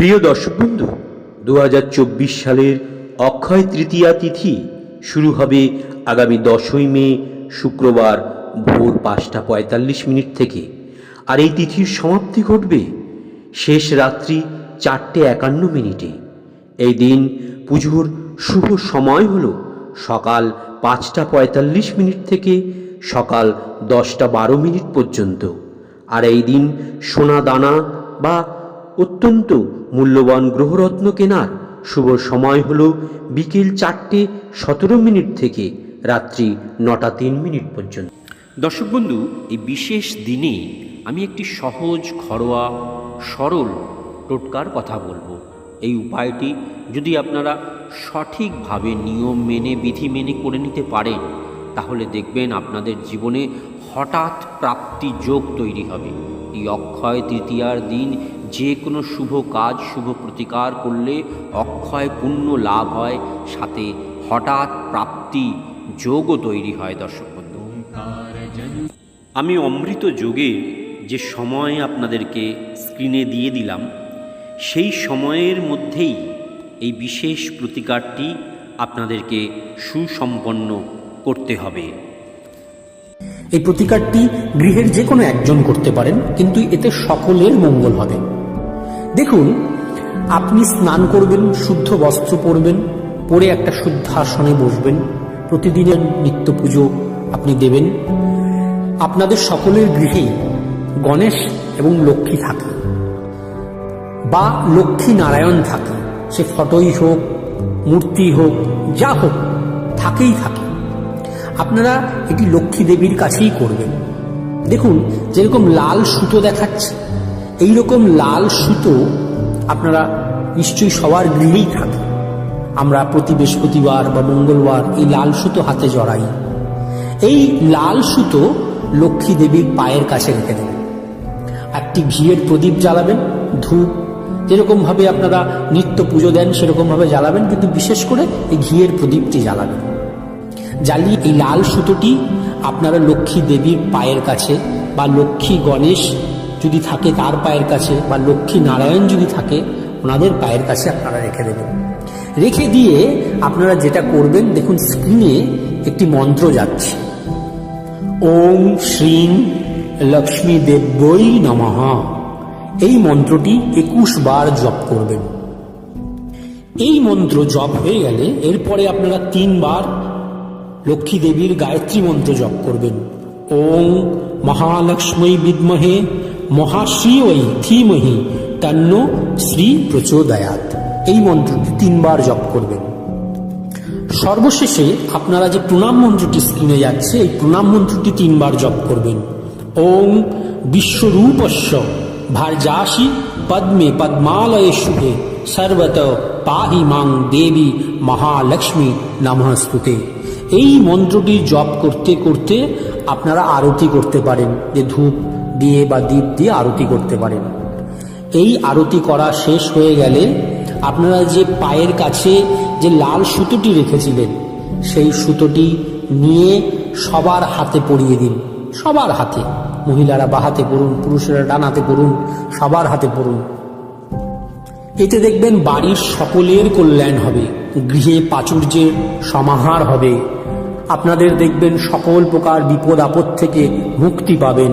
প্রিয় দর্শক বন্ধু দু হাজার চব্বিশ সালের অক্ষয় তৃতীয়া তিথি শুরু হবে আগামী দশই মে, শুক্রবার ভোর পাঁচটা পঁয়তাল্লিশ মিনিট থেকে। আর এই তিথির সমাপ্তি ঘটবে শেষ রাত্রি চারটে একান্ন মিনিটে। এই দিন পুজোর শুভ সময় হল সকাল পাঁচটা পঁয়তাল্লিশ মিনিট থেকে সকাল দশটা বারো মিনিট পর্যন্ত। আর এই দিন সোনা দানা বা অত্যন্ত মূল্যবান গ্রহরত্ন কেনার শুভ সময় হল বিকেল চারটে সতেরো মিনিট থেকে রাত্রি নটা তিন মিনিট পর্যন্ত। দর্শক বন্ধু, এই বিশেষ দিনে আমি একটি সহজ, ঘরোয়া, সরল, টোটকার কথা বলব। এই উপায়টি যদি আপনারা সঠিকভাবে নিয়ম মেনে, বিধি মেনে করে নিতে পারেন, তাহলে দেখবেন আপনাদের জীবনে হঠাৎ প্রাপ্তি যোগ তৈরি হবে। এই অক্ষয় তৃতীয়ার দিন যে কোনো শুভ কাজ, শুভ প্রতিকার করলে অক্ষয় পুণ্য লাভ হয়, সাথে হঠাৎ প্রাপ্তি যোগও তৈরি হয় দর্শক বন্ধু। আমি অমৃত যোগে যে সময় আপনাদেরকে স্ক্রিনে দিয়ে দিলাম, সেই সময়ের মধ্যেই এই বিশেষ প্রতিকারটি আপনাদেরকে সুসম্পন্ন করতে হবে। এই প্রতিকারটি গৃহের যে কোনো একজন করতে পারেন, কিন্তু এতে সকলের মঙ্গল হবে। দেখুন, আপনি স্নান করবেন, শুদ্ধ বস্ত্র পরবেন, পরে একটা শুদ্ধাসনে বসবেন, প্রতিদিনের নিত্য পুজো আপনি দেবেন। আপনাদের সকলের গৃহেই গণেশ এবং লক্ষ্মী থাকে বা লক্ষ্মী নারায়ণ থাকে। সে ফটোই হোক, মূর্তি হোক, যা হোক, থাকেই থাকে। আপনারা এটি লক্ষ্মী দেবীর কাছেই করবেন। দেখুন, যেরকম লাল সুতো দেখাচ্ছে এই রকম লাল সুতো আপনারা নিশ্চয়ই সবার গৃহেই থাকে। আমরা প্রতি বৃহস্পতিবার বা মঙ্গলবার এই লাল সুতো হাতে জড়াই। এই লাল সুতো লক্ষ্মী দেবীর পায়ের কাছে রেখে দেবেন। একটি ঘিয়ের প্রদীপ জ্বালাবেন, ধূপ, যেরকম ভাবে আপনারা নিত্য পুজো দেন, সেরকম ভাবে জ্বালাবেন, কিন্তু বিশেষ করে এই ঘিয়ের প্রদীপটি জ্বালাবেন। জ্বালিয়ে এই লাল সুতোটি আপনারা লক্ষ্মী দেবীর পায়ের কাছে বা লক্ষ্মী গণেশ যদি থাকে তার পায়ের কাছে বা লক্ষ্মী নারায়ণ যদি থাকে, ওনাদের পায়ের কাছে আপনারা রেখে দেবেন। রেখে দিয়ে আপনারা যেটা করবেন, দেখুন স্ক্রিনে একটি মন্ত্র যাচ্ছে। ওম শ্রীং লক্ষ্মী দেব্যই নমঃ। এই মন্ত্রটি একুশ বার জপ করবেন। এই মন্ত্র জপ হয়ে গেলে এরপরে আপনারা তিনবার লক্ষ্মী দেবীর গায়ত্রী মন্ত্র জপ করবেন। ওং মহালক্ষ্মী বিদ্মহে মহাশ্রী ওই ধীমহি তন্ন শ্রী প্রচোদয়াত। এই মন্ত্রটি তিনবার জপ করবেন। সর্বশেষে আপনারা যে প্রণাম মন্ত্রটি স্ক্রিনে যাচ্ছে, এই প্রণাম মন্ত্রটি তিনবার জপ করবেন। ওং বিশ্বরূপস্য ভার্যাসি পদ্মে পদ্মালয়ে শুভে সর্বত পাহি মাং দেবী মহালক্ষ্মী নমস্তুতে। এই মন্ত্রটি জপ করতে করতে আপনারা আরতি করতে পারেন। যে ধূপ দিয়ে বা দীপ দিয়ে আরতি করতে পারেন। এই আরতি করা শেষ হয়ে গেলে আপনারা যে পায়ের কাছে যে লাল সুতোটি রেখেছিলেন, সেই সুতোটি নিয়ে সবার হাতে পরিয়ে দিন। সবার হাতে। মহিলারা বা হাতে পড়ুন পুরুষেরা ডান হাতে পড়ুন সবার হাতে পড়ুন এতে দেখবেন বাড়ির সকলের কল্যাণ হবে, গৃহে প্রাচুর্যের সমাহার হবে। আপনাদের দেখবেন সকল প্রকার বিপদ আপদ থেকে মুক্তি পাবেন।